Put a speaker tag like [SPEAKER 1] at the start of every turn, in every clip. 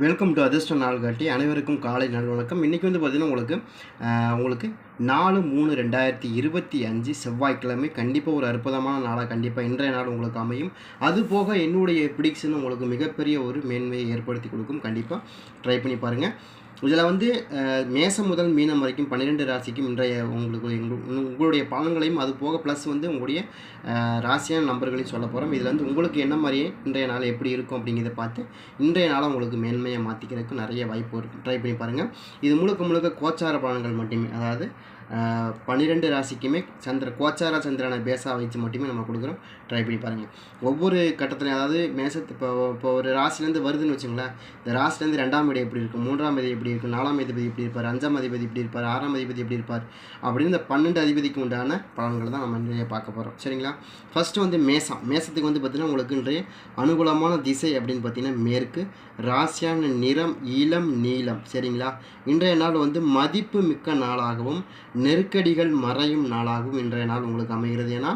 [SPEAKER 1] Welcome to அதிர்ஷ்ட நாள் காட்டி அனைவருக்கும் காலை நல் வணக்கம். இன்றைக்கி வந்து பார்த்திங்கன்னா உங்களுக்கு உங்களுக்கு நாலு மூணு ரெண்டாயிரத்தி இருபத்தி அஞ்சு செவ்வாய்க்கிழமை கண்டிப்பாக ஒரு அற்புதமான நாளாக கண்டிப்பாக இன்றைய நாள் உங்களுக்கு அமையும். அது போக என்னுடைய ப்ரிடிக்ஷன் உங்களுக்கு மிகப்பெரிய ஒரு மேன்மையை ஏற்படுத்தி கொடுக்கும். கண்டிப்பாக ட்ரை பண்ணி பாருங்கள் இதில் வந்து மேசம் முதல் மீனம் வரைக்கும் பன்னிரெண்டு ராசிக்கும் இன்றைய உங்களுக்கு உங்களுடைய பலன்களையும் அது போக ப்ளஸ் வந்து உங்களுடைய ராசியான நம்பர்களையும் சொல்ல போகிறோம் இதில் வந்து உங்களுக்கு என்ன மாதிரியே இன்றைய நாள் எப்படி இருக்கும் அப்படிங்கிறத பார்த்து இன்றைய நாளை உங்களுக்கு மேன்மையை மாற்றிக்கிறதுக்கு நிறைய வாய்ப்பு இருக்கும் ட்ரை பண்ணி பாருங்கள் இது முழுக்க முழுக்க கோச்சார பலன்கள் மட்டுமே. அதாவது பன்னிரெண்டு ராசிக்குமே சந்திர கோச்சார சந்திரனை பேஸாக வச்சு மட்டுமே நம்ம கொடுக்குறோம். ட்ரை பண்ணி பாருங்கள் ஒவ்வொரு கட்டத்துலையும் அதாவது மேசத்து இப்போ இப்போ ஒரு ராசிலேருந்து வருதுன்னு வச்சுங்களேன் இந்த ராசிலேருந்து ரெண்டாம் வீடு எப்படி இருக்கும்? மூன்றாம் அதிபதி எப்படி இருக்கும்? நாலாம் அதிபதி எப்படி இருப்பார்? அஞ்சாம் அதிபதி எப்படி இருப்பார்? ஆறாம் அதிபதி எப்படி இருப்பார்? அப்படின்னு இந்த பன்னெண்டு அதிபதிக்கு உண்டான பலன்கள் தான் நம்ம நிறைய பார்க்க போகிறோம் சரிங்களா? ஃபஸ்ட்டு வந்து மேசம். மேசத்துக்கு வந்து பார்த்திங்கன்னா உங்களுக்கு இன்றைய அனுகூலமான திசை அப்படின்னு பார்த்தீங்கன்னா மேற்கு ராசியான நிறம் இளம் நீலம் சரிங்களா? இன்றைய நாள் வந்து மதிப்பு மிக்க நாளாகவும் நெருக்கடிகள் மறையும் நாளாகவும் இன்றைய நாள் உங்களுக்கு அமைகிறது. ஏன்னா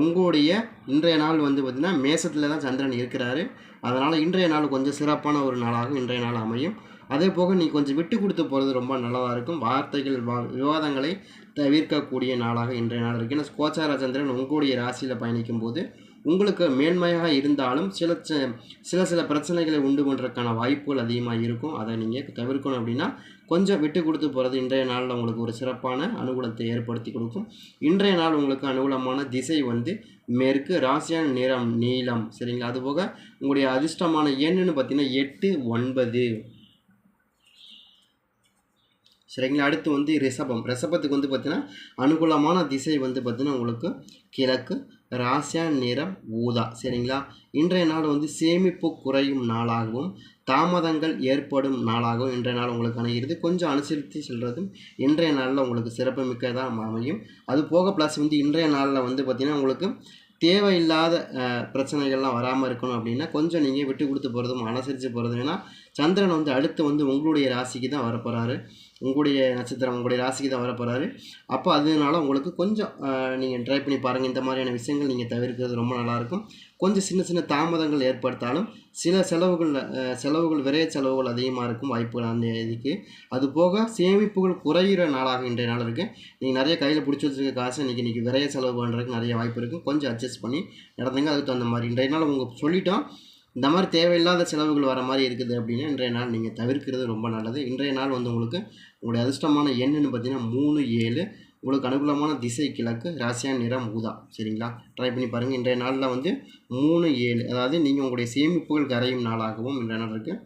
[SPEAKER 1] உங்களுடைய இன்றைய நாள் வந்து பார்த்திங்கன்னா மேசத்தில் தான் சந்திரன் இருக்கிறாரு. அதனால் இன்றைய நாள் கொஞ்சம் சிறப்பான ஒரு நாளாகவும் இன்றைய நாள் அமையும். அதே போக நீ கொஞ்சம் விட்டு கொடுத்து போகிறது ரொம்ப நல்லதாக இருக்கும். வார்த்தைகள் வா விவாதங்களை தவிர்க்கக்கூடிய நாளாக இன்றைய நாள் இருக்குது ஏன்னா கோச்சார சந்திரன் உங்களுடைய ராசியில் பயணிக்கும் போது உங்களுக்கு மேன்மையாக இருந்தாலும் சில ச- சில சில பிரச்சனைகளை உண்டு பண்ணுறதுக்கான வாய்ப்புகள் அதிகமாக இருக்கும். அதை நீங்கள் தவிர்க்கணும் அப்படின்னா கொஞ்சம் விட்டு கொடுத்து போகிறது இன்றைய நாளில் உங்களுக்கு ஒரு சிறப்பான அனுகூலத்தை ஏற்படுத்தி கொடுக்கும். இன்றைய நாள் உங்களுக்கு அனுகூலமான திசை வந்து மேற்கு ராசியான நிறம் நீளம் சரிங்களா? அதுபோக உங்களுடைய அதிர்ஷ்டமான எண்ணுன்னு பார்த்தீங்கன்னா எட்டு ஒன்பது. சரிங்களா? அடுத்து வந்து ரிஷபம். ரிஷபத்துக்கு வந்து பார்த்தீங்கன்னா அனுகூலமான திசை வந்து பார்த்தீங்கன்னா உங்களுக்கு கிழக்கு ராசியா நிறம் ஊதா. சரிங்களா? இன்றைய நாள் வந்து சேமிப்பு குறையும் நாளாகவும் தாமதங்கள் ஏற்படும் நாளாகவும் இன்றைய நாள் உங்களுக்கு அமைகிறது கொஞ்சம் அனுசரித்து செல்வதும் இன்றைய நாளில் உங்களுக்கு சிறப்புமிக்கதாக அமையும். அது போக ப்ளஸ் வந்து இன்றைய நாளில் வந்து பார்த்திங்கன்னா உங்களுக்கு தேவையில்லாத பிரச்சனைகள்லாம் வராமல் இருக்கணும் அப்படின்னா கொஞ்சம் நீங்கள் விட்டு கொடுத்து போகிறதும் அனுசரித்து போகிறதும் ஏன்னா சந்திரன் வந்து அடுத்து வந்து உங்களுடைய ராசிக்கு தான் வரப்போகிறாரு உங்களுடைய நட்சத்திரம் உங்களுடைய ராசிக்கு தான் வரப்போகிறாரு அப்போ அதனால உங்களுக்கு கொஞ்சம் நீங்கள் ட்ரை பண்ணி பாருங்கள் இந்த மாதிரியான விஷயங்கள் நீங்கள் தவிர்க்கிறது ரொம்ப நல்லாயிருக்கும் கொஞ்சம் சின்ன சின்ன தாமதங்கள் ஏற்படுத்தாலும் சில செலவுகள் செலவுகள் விரைய செலவுகள் அதிகமாக இருக்கும் வாய்ப்புகள் அந்த இதுக்கு. அது போக சேமிப்புகள் குறையிற நாளாக இன்றைய நாள் இருக்குது நீங்கள் நிறைய கையில் பிடிச்சி வச்சிருக்க காசு இன்றைக்கி இன்றைக்கி விரைய செலவு பண்ணுறதுக்கு நிறைய வாய்ப்பு இருக்குது கொஞ்சம் அட்ஜஸ்ட் பண்ணி நடந்துங்க. அதுக்கு தகுந்த மாதிரி இன்றைய நாள் உங்கள் சொல்லிட்டோம். இந்த மாதிரி தேவையில்லாத செலவுகள் வர மாதிரி இருக்குது அப்படின்னா இன்றைய நாள் நீங்கள் தவிர்க்கிறது ரொம்ப நல்லது. இன்றைய நாள் வந்து உங்களுக்கு உங்களுடைய அதிர்ஷ்டமான எண்ணுன்னு பார்த்தீங்கன்னா மூணு ஏழு. உங்களுக்கு அனுகூலமான திசை கிழக்கு ராசியான நிறம் ஊதா. சரிங்களா? ட்ரை பண்ணி பாருங்கள் இன்றைய நாளில் வந்து மூணு ஏழு. அதாவது நீங்கள் உங்களுடைய சேமிப்புகள் கரையும் நாளாகவும் இன்றைய நாள் இருக்குது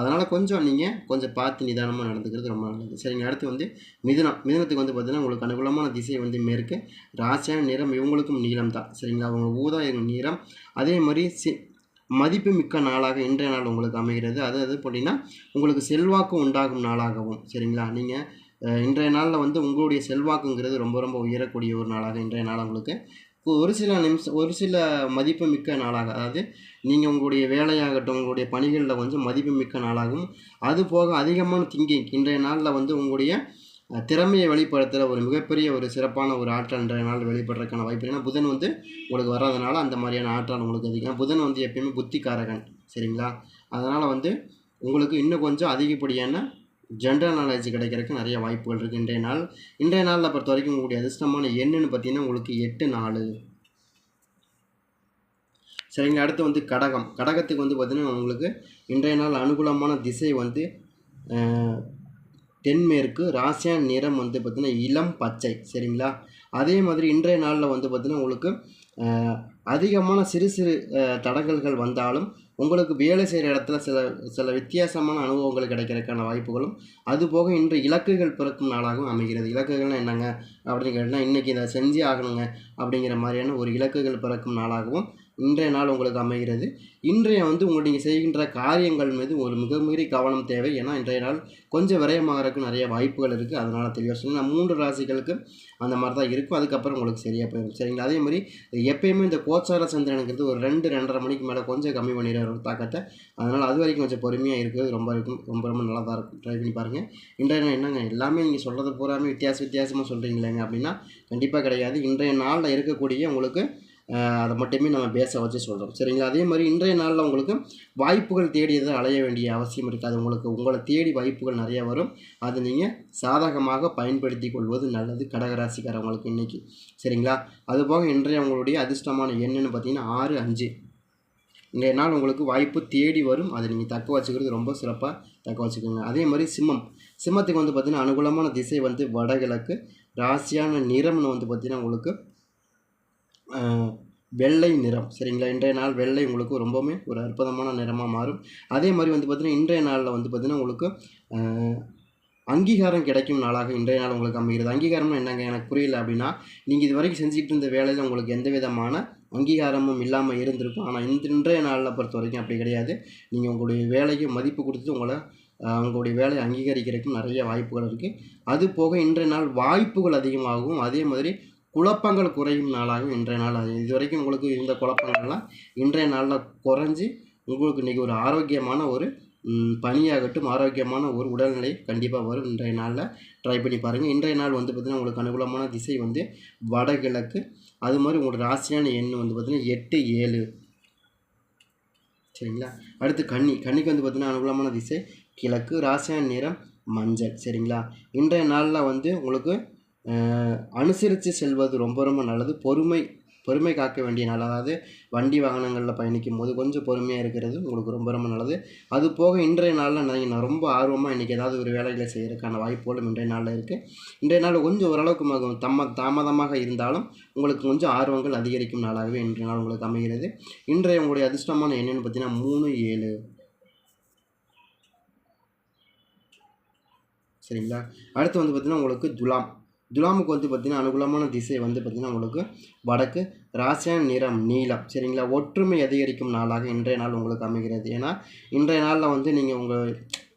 [SPEAKER 1] அதனால் கொஞ்சம் நீங்கள் கொஞ்சம் பார்த்து நிதானமாக நடந்துக்கிறது ரொம்ப நல்லது. சரிங்க. அடுத்து வந்து மிதுனம். மிதுனத்துக்கு வந்து பார்த்தீங்கன்னா உங்களுக்கு அனுகூலமான திசை வந்து மேற்கு ராசியான நிறம் இவங்களுக்கும் நீளம் தான் சரிங்களா? அவங்க ஊதா இவங்க நீளம் அதே மாதிரி சி மதிப்பு மிக்க நாளாக இன்றைய நாள் உங்களுக்கு அமைகிறது. அது அது அப்படின்னா உங்களுக்கு செல்வாக்கு உண்டாகும் நாளாகவும். சரிங்களா? நீங்கள் இன்றைய நாளில் வந்து உங்களுடைய செல்வாக்குங்கிறது ரொம்ப ரொம்ப உயரக்கூடிய ஒரு நாளாக இன்றைய நாள் உங்களுக்கு ஒரு சில நிமிஷம் ஒரு சில மதிப்பு மிக்க நாளாக அதாவது நீங்கள் உங்களுடைய வேலையாகட்டும் உங்களுடைய பணிகளில் கொஞ்சம் மதிப்பு மிக்க நாளாகவும் அது போக அதிகமான திங்கிங் இன்றைய நாளில் வந்து உங்களுடைய திறமையை வெளிப்படுத்துகிற ஒரு மிகப்பெரிய ஒரு சிறப்பான ஒரு ஆற்றல் இன்றைய நாள் வெளிப்படுறதுக்கான வாய்ப்பு ஏன்னா புதன் வந்து உங்களுக்கு வராதனால அந்த மாதிரியான ஆற்றல் உங்களுக்கு அதிகம். புதன் வந்து எப்பயுமே புத்திகாரகன். சரிங்களா? அதனால் வந்து உங்களுக்கு இன்னும் கொஞ்சம் அதிகப்படியான ஜென்ரல் நாலேஜ் கிடைக்கிறதுக்கு நிறைய வாய்ப்புகள் இருக்குது இன்றைய நாள். இன்றைய நாளில் பொறுத்த வரைக்கும் உங்களுடைய அதிர்ஷ்டமான எண்ணுன்னு பார்த்தீங்கன்னா உங்களுக்கு எட்டு நாலு. சரிங்க அடுத்து வந்து கடகம். கடகத்துக்கு வந்து பார்த்திங்கன்னா உங்களுக்கு இன்றைய நாள் அனுகூலமான திசை வந்து தென்மேற்கு ராசியான் நிறம் வந்து பார்த்திங்கன்னா இளம் பச்சை சரிங்களா? அதே மாதிரி இன்றைய நாளில் வந்து பார்த்திங்கன்னா உங்களுக்கு அதிகமான சிறு சிறு தடங்கல்கள் வந்தாலும் உங்களுக்கு வேலை செய்கிற இடத்துல சில சில வித்தியாசமான அனுபவங்கள் கிடைக்கிறதுக்கான வாய்ப்புகளும் அதுபோக இன்று இலக்குகள் பிறக்கும் நாளாகவும் அமைகிறது. இலக்குகள்னால் என்னங்க அப்படின்னு கேட்டால் இன்றைக்கி இதை செஞ்சே ஆகணுங்க அப்படிங்கிற மாதிரியான ஒரு இலக்குகள் பிறக்கும் நாளாகவும் இன்றைய நாள் உங்களுக்கு அமைகிறது. இன்றைய வந்து உங்கள் நீங்கள் செய்கின்ற காரியங்கள் மீது ஒரு மிக மீறி கவனம் தேவை. ஏன்னா இன்றைய நாள் கொஞ்சம் விரயமாகறதுக்கு நிறைய வாய்ப்புகள் இருக்குது அதனால் தெளிவாக சொன்னால் மூன்று ராசிகளுக்கு அந்த மாதிரி தான் இருக்கும். அதுக்கப்புறம் உங்களுக்கு சரியாக போயிடும். சரிங்களா? அதே மாதிரி எப்பயுமே இந்த கோச்சார சந்திரனுங்கிறது ஒரு ரெண்டு ரெண்டரை மணிக்கு மேலே கொஞ்சம் கம்மி பண்ணிடுற ஒரு தாக்கத்தை அதனால் அது வரைக்கும் கொஞ்சம் பொறுமையாக இருக்கிறது ரொம்ப இருக்கும். ரொம்ப ரொம்ப நல்லா தான் இருக்கும். ட்ரை பண்ணி பாருங்கள் இன்றைய நாள் என்னங்க? எல்லாமே நீங்கள் சொல்கிறது பூராமே வித்தியாச வித்தியாசமாக சொல்கிறீங்களேங்க அப்படின்னா கண்டிப்பாக கிடையாது. இன்றைய நாளில் இருக்கக்கூடிய உங்களுக்கு அதை மட்டுமே நம்ம பேச வச்சு சொல்கிறோம் சரிங்களா? அதே மாதிரி இன்றைய நாளில் உங்களுக்கு வாய்ப்புகள் தேடியதை அலைய வேண்டிய அவசியம் இருக்காது. உங்களுக்கு உங்களை தேடி வாய்ப்புகள் நிறைய வரும். அதை நீங்கள் சாதகமாக பயன்படுத்தி கொள்வது நல்லது. கடகராசிக்காரவங்களுக்கு இன்றைக்கி சரிங்களா? அதுபோக இன்றைய உங்களுடைய அதிர்ஷ்டமான எண்ணுன்னு பார்த்தீங்கன்னா ஆறு அஞ்சு. இன்றைய நாள் உங்களுக்கு வாய்ப்பு தேடி வரும். அதை நீங்கள் தக்க வச்சுக்கிறது ரொம்ப சிறப்பாக தக்க வச்சுக்கோங்க. அதே மாதிரி சிம்மம். சிம்மத்துக்கு வந்து பார்த்திங்கன்னா அனுகூலமான திசை வந்து வடகிழக்கு. ராசியான நிறம்னு வந்து பார்த்திங்கன்னா உங்களுக்கு வெள்ளை நிறம் சரிங்களா? இன்றைய நாள் வெள்ளை உங்களுக்கு ரொம்பவுமே ஒரு அற்புதமான நிறமாக மாறும். அதே மாதிரி வந்து பார்த்திங்கன்னா இன்றைய நாளில் வந்து பார்த்திங்கன்னா உங்களுக்கு அங்கீகாரம் கிடைக்கும் நாளாக இன்றைய நாள் உங்களுக்கு அமைகிறது. அங்கீகாரம்னு என்னங்க? எனக்கு புரியல அப்படின்னா நீங்கள் இது வரைக்கும் செஞ்சுக்கிட்டு இருந்த வேலையில் உங்களுக்கு எந்த விதமான அங்கீகாரமும் இல்லாமல் இருந்திருக்கும். ஆனால் இந்த இன்றைய நாளில் பொறுத்த வரைக்கும் அப்படி கிடையாது. நீங்கள் உங்களுடைய வேலைக்கு மதிப்பு கொடுத்து உங்களை அவங்களுடைய உங்களுடைய வேலையை அங்கீகரிக்கிறதுக்கும் நிறைய வாய்ப்புகள் இருக்குது அது போக இன்றைய நாள் வாய்ப்புகள் அதிகமாகும். அதே மாதிரி குழப்பங்கள் குறையும் நாளாகும் இன்றைய நாள். அது இது வரைக்கும் உங்களுக்கு இருந்த குழப்பங்கள்லாம் இன்றைய நாளில் குறைஞ்சி உங்களுக்கு இன்றைக்கி ஒரு ஆரோக்கியமான ஒரு பணியாகட்டும் ஆரோக்கியமான ஒரு உடல்நிலை கண்டிப்பாக வரும் இன்றைய நாளில். ட்ரை பண்ணி பாருங்கள் இன்றைய நாள் வந்து பார்த்திங்கன்னா உங்களுக்கு அனுகூலமான திசை வந்து வடகிழக்கு. அது மாதிரி உங்களோட ராசியான எண் வந்து பார்த்திங்கன்னா எட்டு ஏழு. சரிங்களா? அடுத்து கன்னி. கன்னிக்கு வந்து பார்த்திங்கன்னா அனுகூலமான திசை கிழக்கு. ராசியான நிறம் மஞ்சள். சரிங்களா? இன்றைய நாளில் வந்து உங்களுக்கு அனுசரித்து செல்வது ரொம்ப ரொம்ப நல்லது. பொறுமை பொறுமை காக்க வேண்டிய நாள். அதாவது வண்டி வாகனங்களில் பயணிக்கும் போது கொஞ்சம் பொறுமையாக இருக்கிறது உங்களுக்கு ரொம்ப ரொம்ப நல்லது. அது போக இன்றைய நாளில் நான் ரொம்ப ஆர்வமாக இன்றைக்கி ஏதாவது ஒரு வேலைகளை செய்கிறதுக்கான வாய்ப்புகளும் இன்றைய நாளில் இருக்குது இன்றைய நாள் கொஞ்சம் ஓரளவுக்கு தம்ம தாமதமாக இருந்தாலும் உங்களுக்கு கொஞ்சம் ஆர்வங்கள் அதிகரிக்கும் நாளாகவே இன்றைய நாள் உங்களுக்கு அமைகிறது. இன்றைய உங்களுடைய அதிர்ஷ்டமான என்னென்னு பார்த்தீங்கன்னா மூணு ஏழு. சரிங்களா? அடுத்து வந்து பார்த்திங்கன்னா உங்களுக்கு துலாம். துலாமுக்கு வந்து பார்த்திங்கன்னா அனுகூலமான திசை வந்து பார்த்திங்கன்னா உங்களுக்கு வடக்கு ராசியான நிறம் நீளம் சரிங்களா? ஒற்றுமை அதிகரிக்கும் நாளாக இன்றைய நாள் உங்களுக்கு அமைகிறது. ஏன்னா இன்றைய நாளில் வந்து நீங்கள் உங்கள்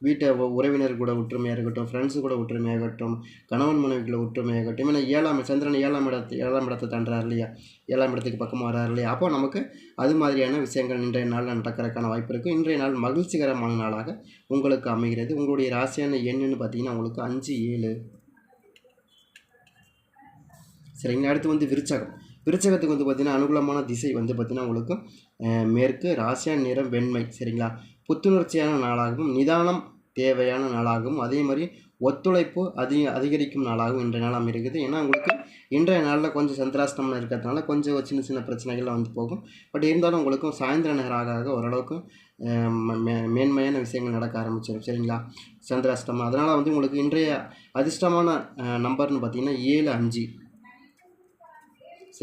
[SPEAKER 1] வீட்டை உறவினர் கூட ஒற்றுமையாக இருக்கட்டும் ஃப்ரெண்ட்ஸு கூட ஒற்றுமையாக இருக்கட்டும் கணவன் மனைவிகளை ஒற்றுமையாக இருக்கட்டும் ஏன்னா ஏழாம் சந்திரன் ஏழாம் இடத்து ஏழாம் இடத்தை தாண்டுறாரு இல்லையா? ஏழாம் இடத்துக்கு பக்கமாக வராரு இல்லையா? அப்போ நமக்கு அது மாதிரியான விஷயங்கள் இன்றைய நாளில் நடக்கிறதுக்கான வாய்ப்பு இருக்குது இன்றைய நாள் மகிழ்ச்சிகரமான நாளாக உங்களுக்கு அமைகிறது. உங்களுடைய ராசியான எண்ணுன்னு பார்த்தீங்கன்னா உங்களுக்கு அஞ்சு ஏழு. சரிங்களா அடுத்து வந்து விருச்சகம். விருச்சகத்துக்கு வந்து பார்த்திங்கன்னா அனுகூலமான திசை வந்து பார்த்திங்கன்னா உங்களுக்கு மேற்கு ராசியான நிறம் வெண்மை சரிங்களா? புத்துணர்ச்சியான நாளாகவும் நிதானம் தேவையான நாளாகவும் அதே மாதிரி ஒத்துழைப்பு அதிக அதிகரிக்கும் நாளாகவும் இன்றைய நாள் அமைகிறது. ஏன்னா உங்களுக்கு இன்றைய நாளில் கொஞ்சம் சந்திராஷ்டமம் இருக்கிறதுனால கொஞ்சம் சின்ன சின்ன பிரச்சனைகள்லாம் வந்து போகும். பட் இருந்தாலும் உங்களுக்கும் சாயந்தர நேரம் ஆக ஆக ஓரளவுக்கு ம- மே- மேன்மையான விஷயங்கள் நடக்க ஆரம்பிச்சிடும் சரிங்களா? சந்திராஷ்டமம். அதனால் வந்து உங்களுக்கு இன்றைய அதிர்ஷ்டமான நம்பர்னு பார்த்திங்கன்னா ஏழு அஞ்சு.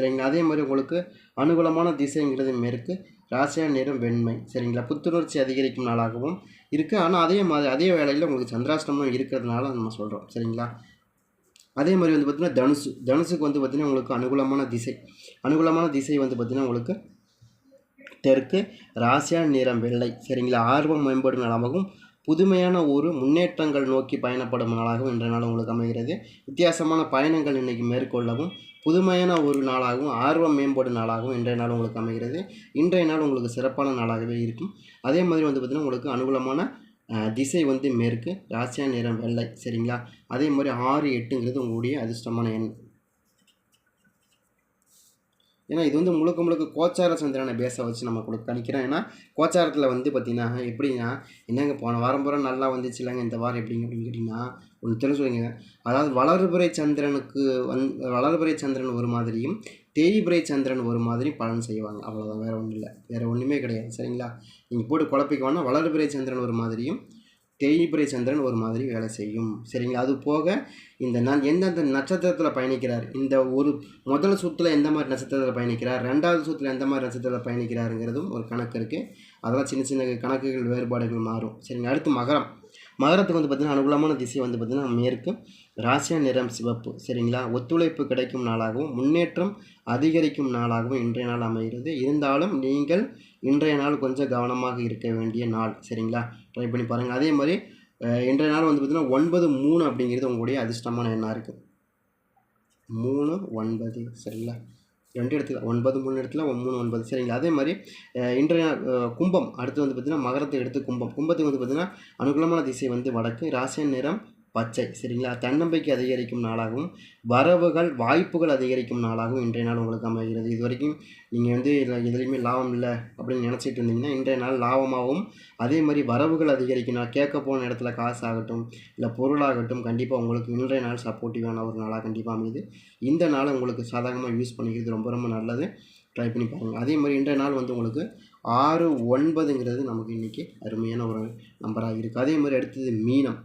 [SPEAKER 1] சரிங்களா? அதே மாதிரி உங்களுக்கு அனுகூலமான திசைங்கிறது மேற்கு ராசியான நிறம் வெண்மை சரிங்களா? புத்துணர்ச்சி அதிகரிக்கும் நாளாகவும் இருக்குது ஆனால் அதே மாதிரி அதே வேளையில் உங்களுக்கு சந்திராஷ்டமும் இருக்கிறதுனால நம்ம சொல்கிறோம் சரிங்களா? அதே மாதிரி வந்து பார்த்திங்கன்னா தனுசு தனுசுக்கு வந்து பார்த்திங்கன்னா உங்களுக்கு அனுகூலமான திசை அனுகூலமான திசை வந்து பார்த்திங்கன்னா உங்களுக்கு தெற்கு ராசியான நிறம் வெள்ளை சரிங்களா? ஆர்வம் மேம்படும் நாளாகவும் புதுமையான ஒரு முன்னேற்றங்கள் நோக்கி பயணப்படும் நாளாகவும் இன்றைய நாள் உங்களுக்கு அமைகிறது. வித்தியாசமான பயணங்கள் இன்றைக்கி மேற்கொள்ளவும் புதுமையான ஒரு நாளாகவும் ஆர்வம் மேம்படும் நாளாகவும் இன்றைய நாள் உங்களுக்கு அமைகிறது. இன்றைய நாள் உங்களுக்கு சிறப்பான நாளாகவே இருக்கும். அதே மாதிரி வந்து பார்த்திங்கன்னா உங்களுக்கு அனுகூலமான திசை வந்து மேற்கு ராசியா நிறம் வெள்ளை சரிங்களா? அதே மாதிரி ஆறு எட்டுங்கிறது உங்களுடைய அதிர்ஷ்டமான எண். ஏன்னா இது வந்து முழுக்க முழுக்க கோச்சார சந்திரனை பேச வச்சு நம்ம கொடுக்க கணிக்கிறோம் ஏன்னா கோச்சாரத்தில் வந்து பார்த்திங்கன்னா எப்படின்னா என்னங்க போன வாரம் பூரா நல்லா வந்துச்சு இல்லைங்க இந்த வாரம் எப்படிங்க அப்படின்னு கேட்டிங்கன்னா ஒன்று தெரிஞ்சுக்கோங்க அதாவது வளர்புரை சந்திரனுக்கு வந் வளர்புரை சந்திரன் ஒரு மாதிரியும் தேய்புரை சந்திரன் ஒரு மாதிரி பலன் செய்வாங்க. அவ்வளோதான் வேறு ஒன்றும் இல்லை. வேறு ஒன்றுமே கிடையாது. சரிங்களா? நீங்கள் போட்டு குழப்பிக்க வேணாம். வளர்புரை சந்திரன் ஒரு மாதிரியும் தேய்பிரை சந்திரன் ஒரு மாதிரி வேலை செய்யும். சரிங்களா? அது போக இந்த நான் எந்தெந்த நட்சத்திரத்தில் பயணிக்கிறார்? இந்த ஒரு முதல் சுற்றில் எந்த மாதிரி நட்சத்திரத்தில் பயணிக்கிறார்? ரெண்டாவது சுற்றில் எந்த மாதிரி நட்சத்திரத்தில் பயணிக்கிறாருங்கிறதும் ஒரு கணக்கு இருக்குது அதெல்லாம் சின்ன சின்ன கணக்குகள் வேறுபாடுகள் மாறும். சரிங்க அடுத்து மகரம். மகரத்துக்கு வந்து பார்த்திங்கன்னா அனுகூலமான திசை வந்து பார்த்திங்கன்னா மேற்கு. ராசிய நிறம் சிவப்பு. சரிங்களா? ஒத்துழைப்பு கிடைக்கும் நாளாகவும் முன்னேற்றம் அதிகரிக்கும் நாளாகவும் இன்றைய நாள் அமைகிறது. இருந்தாலும் நீங்கள் இன்றைய நாள் கொஞ்சம் கவனமாக இருக்க வேண்டிய நாள். சரிங்களா? ட்ரை பண்ணி பாருங்கள் அதே மாதிரி இன்றைய நாள் வந்து பார்த்திங்கன்னா ஒன்பது மூணு அப்படிங்கிறது உங்களுடைய அதிர்ஷ்டமான எண்ணாக இருக்குது மூணு ஒன்பது. சரிங்களா? ரெண்டு இடத்துல ஒன்பது மூணு இடத்துல மூணு ஒன்பது. சரிங்களா? அதே மாதிரி இன்றைய கும்பம். அடுத்து வந்து பார்த்திங்கன்னா மகரத்தை எடுத்து கும்பம். கும்பத்துக்கு வந்து பார்த்திங்கன்னா அனுகூலமான திசை வந்து வடக்கு. ராசியன் நிறம் பச்சை சரிங்களா? தன்னம்பிக்கை அதிகரிக்கும் நாளாகவும் வரவுகள் வாய்ப்புகள் அதிகரிக்கும் நாளாகவும் இன்றைய நாள் உங்களுக்கு அமைகிறது. இது வரைக்கும் நீங்கள் வந்து இதில் எதுலேயுமே லாபம் இல்லை அப்படின்னு நினச்சிட்டு இருந்தீங்கன்னா இன்றைய நாள் லாபமாகவும் அதே மாதிரி வரவுகள் அதிகரிக்கும் நான் கேட்க போன இடத்துல காசு ஆகட்டும் இல்லை பொருளாகட்டும் கண்டிப்பாக உங்களுக்கு இன்றைய நாள் சப்போர்ட்டிவான ஒரு நாளாக கண்டிப்பாக அமையுது. இந்த நாளை உங்களுக்கு சாதகமாக யூஸ் பண்ணிக்கிறது ரொம்ப ரொம்ப நல்லது. ட்ரை பண்ணி பாருங்கள் அதே மாதிரி இன்றைய நாள் வந்து உங்களுக்கு ஆறு ஒன்பதுங்கிறது நமக்கு இன்றைக்கி அருமையான ஒரு நம்பராக இருக்குது அதே மாதிரி அடுத்தது மீனம்.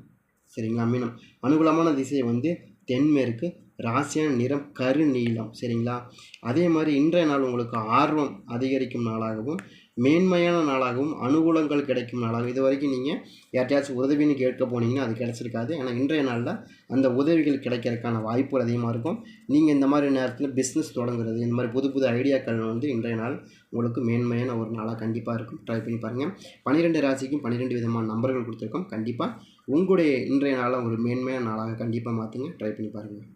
[SPEAKER 1] சரிங்களா? மீனம் அனுகூலமான திசை வந்து தென்மேற்கு ராசியான நிறம் கரு நீளம் சரிங்களா? அதே மாதிரி இன்றைய நாள் உங்களுக்கு ஆர்வம் அதிகரிக்கும் நாளாகவும் மேன்மையான நாளாகவும் அனுகூலங்கள் கிடைக்கும் நாளாகவும். இது வரைக்கும் நீங்கள் யார்ட்டையாச்சும் உதவின்னு கேட்க போனீங்கன்னா அது கிடச்சிருக்காது. ஏன்னா இன்றைய நாளில் அந்த உதவிகள் கிடைக்கிறதுக்கான வாய்ப்புகள் அதிகமாக இருக்கும். நீங்கள் இந்த மாதிரி நேரத்தில் பிஸ்னஸ் தொடங்குறது இந்த மாதிரி புது புது ஐடியாக்கள் வந்து இன்றைய நாள் உங்களுக்கு மேன்மையான ஒரு நாளாக கண்டிப்பாக இருக்கும். ட்ரை பண்ணி பாருங்கள் பன்னிரெண்டு ராசிக்கும் பன்னிரெண்டு விதமான நம்பர்கள் கொடுத்துருக்கோம். கண்டிப்பாக உங்களுடைய இன்றைய நாளை ஒரு மேன்மையான நாளாக கண்டிப்பாக மாற்றுங்க ட்ரை பண்ணி பாருங்கள்